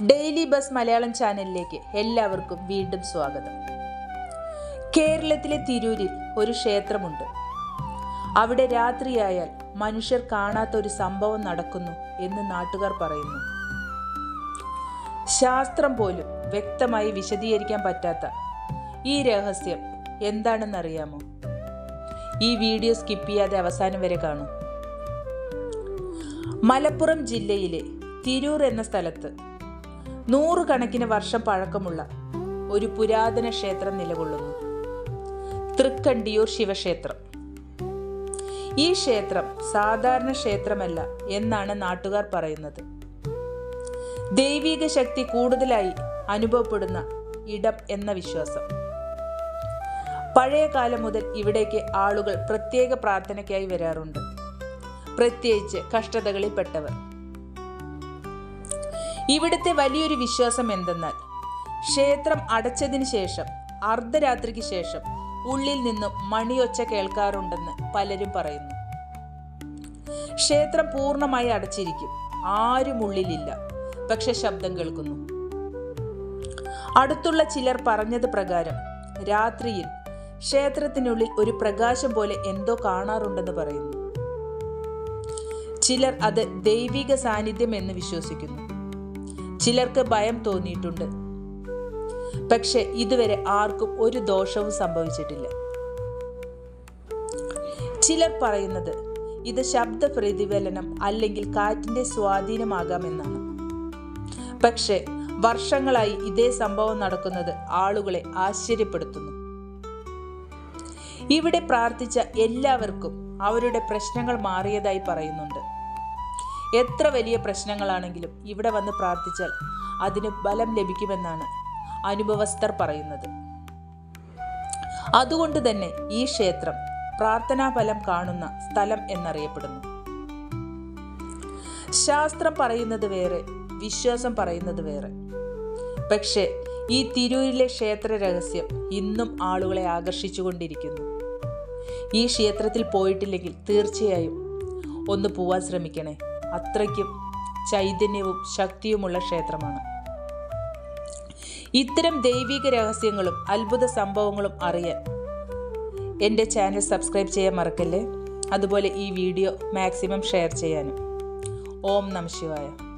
Daily bus Malayalam ചാനലിലേക്ക് എല്ലാവർക്കും വീണ്ടും സ്വാഗതം. കേരളത്തിലെ തിരൂരിൽ ഒരു ക്ഷേത്രമുണ്ട്. അവിടെ രാത്രിയായാൽ മനുഷ്യർ കാണാത്ത ഒരു സംഭവം നടക്കുന്നു എന്ന് നാട്ടുകാർ പറയുന്നു. ശാസ്ത്രം പോലും വ്യക്തമായി വിശദീകരിക്കാൻ പറ്റാത്ത ഈ രഹസ്യം എന്താണെന്നറിയാമോ? ഈ വീഡിയോ സ്കിപ്പ് ചെയ്യാതെ അവസാനം വരെ കാണൂ. മലപ്പുറം ജില്ലയിലെ തിരൂർ എന്ന സ്ഥലത്ത് നൂറുകണക്കിന് വർഷം പഴക്കമുള്ള ഒരു പുരാതന ക്ഷേത്രം നിലകൊള്ളുന്നു. തൃക്കണ്ടിയൂർ ശിവക്ഷേത്രം. ഈ ക്ഷേത്രം സാധാരണ ക്ഷേത്രമല്ല എന്നാണ് നാട്ടുകാർ പറയുന്നത്. ദൈവിക ശക്തി കൂടുതലായി അനുഭവപ്പെടുന്ന ഇടം എന്ന വിശ്വാസം. പഴയ കാലം മുതൽ ഇവിടേക്ക് ആളുകൾ പ്രത്യേക പ്രാർത്ഥനയ്ക്കായി വരാറുണ്ട്. പ്രത്യേകിച്ച് കഷ്ടതകളിൽപ്പെട്ടവർ. ഇവിടുത്തെ വലിയൊരു വിശ്വാസം എന്തെന്നാൽ ക്ഷേത്രം അടച്ചതിന് ശേഷം അർദ്ധരാത്രിക്ക് ശേഷം ഉള്ളിൽ നിന്നും മണിയൊച്ച കേൾക്കാറുണ്ടെന്ന് പലരും പറയുന്നു. ക്ഷേത്രം പൂർണമായി അടച്ചിരിക്കും. ആരും ഉള്ളിലില്ല. പക്ഷെ ശബ്ദം കേൾക്കുന്നു. അടുത്തുള്ള ചിലർ പറഞ്ഞത് പ്രകാരം രാത്രിയിൽ ക്ഷേത്രത്തിനുള്ളിൽ ഒരു പ്രകാശം പോലെ എന്തോ കാണാറുണ്ടെന്ന് പറയുന്നു. ചിലർ അത് ദൈവിക സാന്നിധ്യം എന്ന് വിശ്വസിക്കുന്നു. ചിലർക്ക് ഭയം തോന്നിയിട്ടുണ്ട്. പക്ഷെ ഇതുവരെ ആർക്കും ഒരു ദോഷവും സംഭവിച്ചിട്ടില്ല. ചിലർ പറയുന്നത് ഇത് ശബ്ദ പ്രതിഫലനം അല്ലെങ്കിൽ കാറ്റിന്റെ സ്വാധീനമാകാമെന്നാണ് പക്ഷെ വർഷങ്ങളായി ഇതേ സംഭവം നടക്കുന്നത് ആളുകളെ ആശ്ചര്യപ്പെടുത്തുന്നു. ഇവിടെ പ്രാർത്ഥിച്ച എല്ലാവർക്കും അവരുടെ പ്രശ്നങ്ങൾ മാറിയതായി പറയുന്നുണ്ട്. എത്ര വലിയ പ്രശ്നങ്ങളാണെങ്കിലും ഇവിടെ വന്ന് പ്രാർത്ഥിച്ചാൽ അതിന് ബലം ലഭിക്കുമെന്നാണ് അനുഭവസ്ഥർ പറയുന്നത്. അതുകൊണ്ട് തന്നെ ഈ ക്ഷേത്രം പ്രാർത്ഥനാഫലം കാണുന്ന സ്ഥലം എന്നറിയപ്പെടുന്നു. ശാസ്ത്രം പറയുന്നത് വേറെ വിശ്വാസം പറയുന്നത് വേറെ. പക്ഷേ ഈ തിരൂരിലെ ക്ഷേത്ര രഹസ്യം ഇന്നും ആളുകളെ ആകർഷിച്ചുകൊണ്ടിരിക്കുന്നു. ഈ ക്ഷേത്രത്തിൽ പോയിട്ടില്ലെങ്കിൽ തീർച്ചയായും ഒന്ന് പോവാൻ ശ്രമിക്കണേ. അത്രയ്ക്കും ചൈതന്യവും ശക്തിയുമുള്ള ക്ഷേത്രമാണ്. ഇത്തരം ദൈവിക രഹസ്യങ്ങളും അത്ഭുത സംഭവങ്ങളും അറിയാൻ എന്റെ ചാനൽ സബ്സ്ക്രൈബ് ചെയ്യാൻ മറക്കല്ലേ? അതുപോലെ ഈ വീഡിയോ മാക്സിമം ഷെയർ ചെയ്യാനും. ഓം നമ ശിവായ.